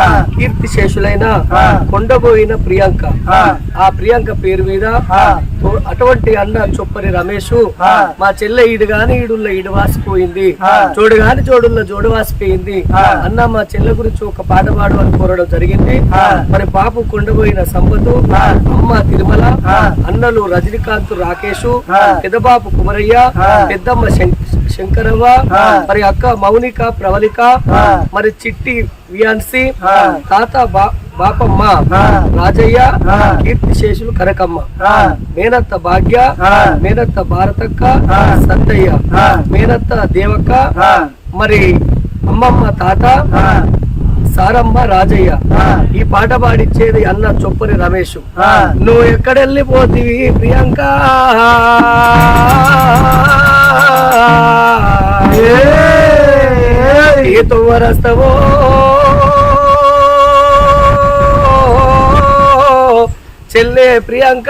కీర్తి శేషులైన. కొండబోయిన ప్రియాంక ఆ. ప్రియాంక పేరు మీద అటువంటి అన్న చొప్పరి రమేష్. మా చెల్లె ఈడు గాని ఈడుల్ల ఈడు వాసిపోయింది. జోడు గాని జోడుల్ల జోడు వాసిపోయింది. అన్న మా చెల్లె గురించి ఒక పాట పాడు అని కోరడం జరిగింది. మరి బాపు కొండబోయిన సంపతు. అమ్మ తిరుమల. అన్నలు రజనీకాంత్ రాకేష్ ఆ. పెద్దబాపు కుమరయ్య. పెద్దమ్మ శంకరవ్వ. మరి అక్క మౌనిక ప్రవళిక. మరి చిట్టి వియాన్సి. తాత బాపమ్మ. రాజయ్య. కీర్తి శేషులు కనకమ్మ. మేనత్త భాగ్య. మేనత్త భారతక్క. సత్తయ్య. మేనత్త దేవక్క. మరి అమ్మమ్మ తాత. సారమ్మ రాజయ్య. ఈ పాట పాడిచ్చేది అన్న చొప్పరి రమేష్. నువ్వు ఎక్కడెళ్ళిపోతివి ప్రియాంక ఏతో వరస్తవో చెల్లె ప్రియాంక.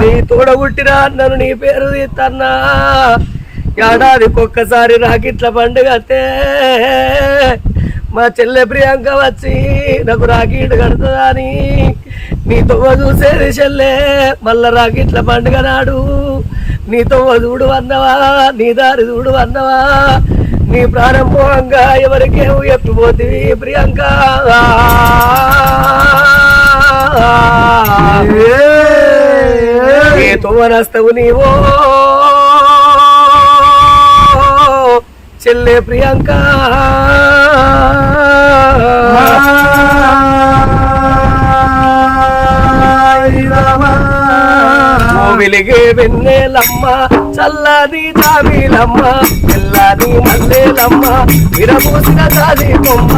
నీ తోడబుట్టిన నన్ను నీ పేరు తీస్తన్నా ఏడాదికి ఒక్కసారి రాకిట్ల పండుగ అత్తే. మా చెల్లె ప్రియాంక వచ్చి నాకు రాకెట్ కడుతుందా అని నీ చూసేది చెల్లె మళ్ళా రాకెట్ల పండుగ నాడు. నీ చూడు అన్నవా నీ దారి చూడు అన్నవా. నీ ప్రారంభంగా పోవంగా ఎవరికేమో ఎప్పిపోతివి ప్రియాంక? నీతో తొవ్వనస్తవు నీవో? చెల్లె ప్రియాంక. వెలిగే వెన్నెలమ్మ చల్లని జాబీలమ్మ తెల్లని మల్లెలమ్మ విరమూసిన జాతి బొమ్మ.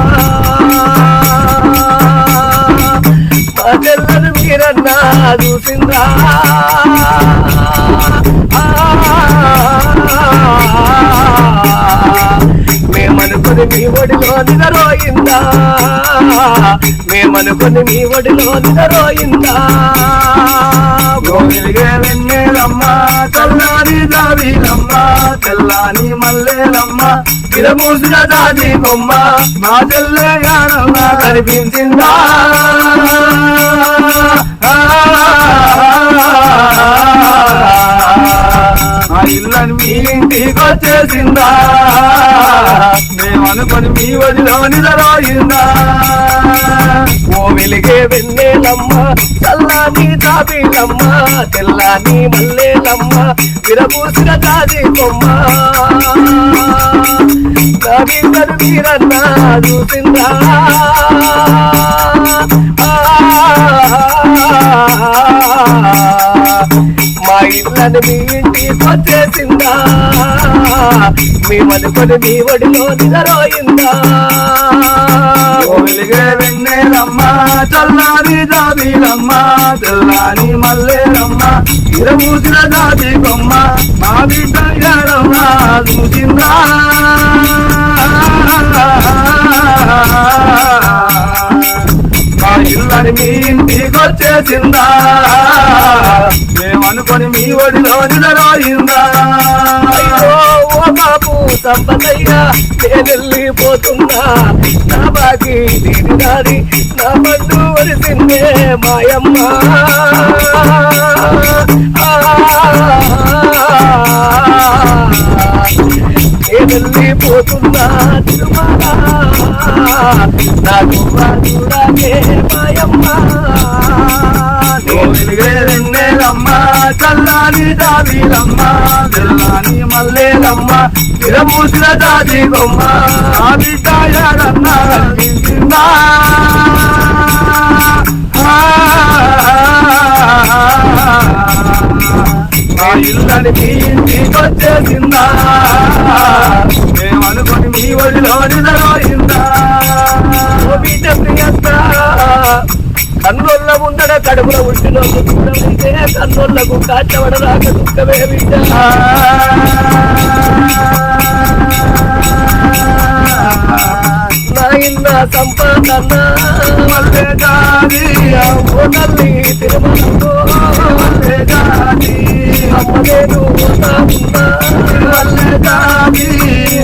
మా తెల్లని మీరన్నా చూసిందా? మేమనుకుని మీ ఒడిలో నిదరోయిందా మేమనుకుని మీ ఒడిలో నిదరోయిందా గోవిలిగే వెన్నెలమ్మ చల్లాని జాబీలమ్మ తెల్లాని మల్లెలమ్మ విరమూసిన దాది బొమ్మ మా చెల్లె యానమ్మ కనిపించిందా ఆ మా ఇల్లని మీ ఇంటికి వచ్చేసిందా మేమనుకొని మీ వదిలో నిదరోయిందా ఓ వెలిగే వెన్నెలమ్మ చల్లని జాబీలమ్మ తెల్లని మల్లెలమ్మ విరబూసిన జాతి కొమ్మ కవిందరు వీరన్న చూసిందా? మా ఇళ్ళని మీ ఇంటికి వచ్చేసిందా మేమనుకొని మీ ఒడిలో నిదరోయిందా వెలిగే వెన్నెలమ్మ చల్లాని జాబీలమ్మ తెల్లాని మల్లెలమ్మ ఇరమూసిన జాతి బొమ్మ మా బిడ్డ యారమ్మ చూసిందా? మా మీ ఇంటికి మేమనుకొని మీ ఒడిలో నిలరోయిందా ఓ బాబు సంపదయ్యా నేనెళ్ళిపోతున్నా నా బాకి నీది నాది నా మండు వరిసిందే మాయమ్మ. నేనెళ్ళిపోతున్నా తిరుమల. నాకు చూడకే మాయమ్మ. వెలిగే చల్లాని జాబీలమ్మ తెల్లాని మల్లెలమ్మ విరమూసిన జాతి బొమ్మ ఆ బిడ్డ యారమ్మ కనిపించిందా ఆ ఇల్లని మీ ఇంటికి మేమనుకొని మీ ఒడిలో నిలరోయిందా కన్నుల బిడ్డ కడుపుల కడుపులో దుఃఖమైతే కన్నులకు కాచవడరాక దుఃఖమే బిడ్డ. నా సంపాదన వల్లే జాతి ఓ తిరుమలలో వల్లే జాతి అమ్మలేను నా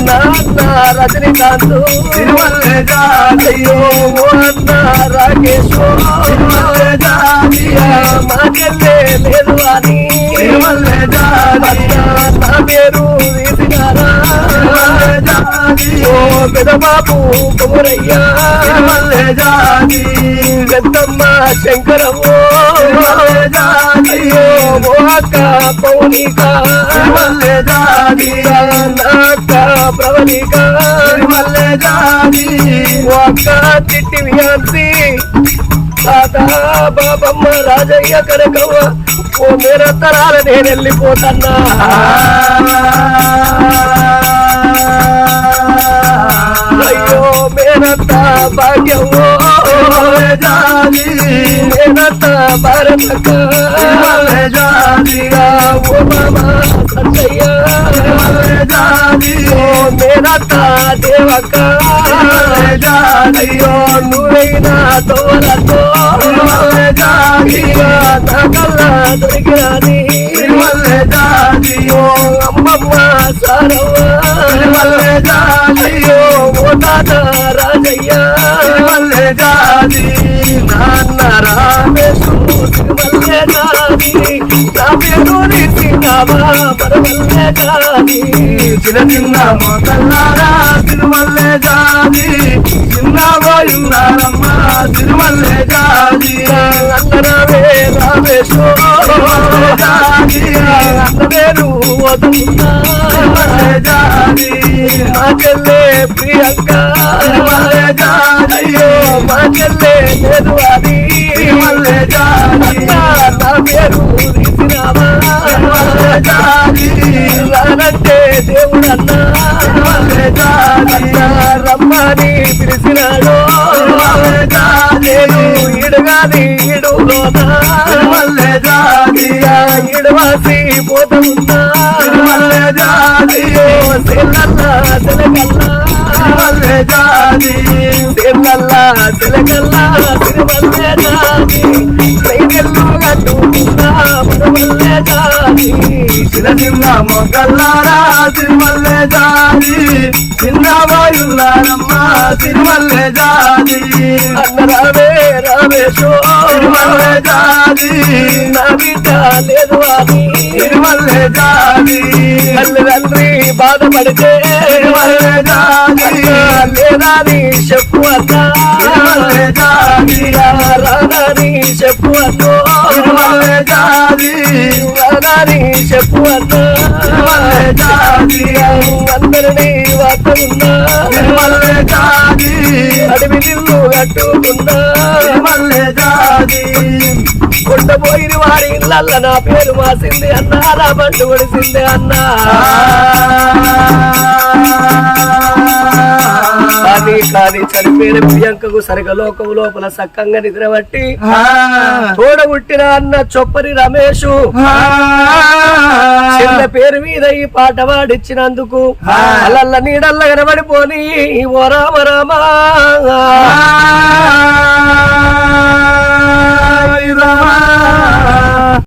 నాన్న రజనీకాంత్ తిరుమల్లే జాతి ఓ అన్న మా చెల్లె లేదు అని నా పేరు ఓ పెదబాబు కుమరయ్యా జాతి పెద్దమ్మ అయ్యో ఓ అక్క పౌనిక. జాతి నాక్క ప్రవళిక జాతి ఓ అక్క తిట్టి వియాంతి తాత బాబమ్మ రాజయ్య కనకవ్వ ఓ నిరంతరాల నేను వెళ్ళిపోతన్నా మేనంత భాగ్యమో జాతి మేనంత భారతక జాతిగా ఓ మామ సత్తయ్య జాతి ఓ మేనంత దేవక అయ్యో నువ్వైనా తోలతో జాతిగా నా కల్లా దొరికిరాని జాతి ఓ అమ్మమ్మ సారవ్వ అయ్యో ఓ నాన్న రామేశు తిరుమల్లే జాతి నా పేరు నిసింగామా పరమల్లే జాతి చిన్న చిన్న మొదలారా తిరుమల్లే జాతి చిన్న పోయున్నారమ్మ తిరుమల్లే రామేశు వదున్నా చెల్లె అయ్యో మా చెల్లె లేదు అది. నా పేరు తీసినావా? రానంటే దేవుడన్నా. రమ్మని పిలిచినాడు. నేను ఇడగాది ఇడులోనా ఇడవాసి పోతున్నా సెల్లల్లా సెలగల్లా సెల్లల్లా చిన్న చిన్న మొగ్గల్లారా తిరుమల్లే జాది చిన్న తిరుమల్లే జాతి అన్న రావే రామేశో తిరుమల్లే జాతి నా లేదు అని తిరుమల్లే జాతి తల్లి తండ్రి బాధపడితే తిరుమల్లే జాతి లేదని చెప్పు అన్న రాదని చెప్పు అన్నో తిరుమల్లే జాతి రాదని చెప్పు అన్న అందరినీ వార్తలున్నా. తిరుమల్లే జాతి అడవి నిల్లు కట్టుకున్నా. తిరుమల్లే జాతి కొండపోయిన వారి ఇళ్ళల్ల నా పేరు మాసింది అన్నా నా బండు ఒడిసింది అన్నా. కానీ కానీ చనిపోయిన ప్రియాంకకు సరిగా లోకం లోపల సక్కంగా నిద్రబట్టి తోడ పుట్టిన అన్న చొప్పరి రమేషు చిన్న పేరు మీద ఈ పాట పాడిచ్చినందుకు అలల్ల నీడల్ల కనబడిపోని ఓ రామ. రామ রা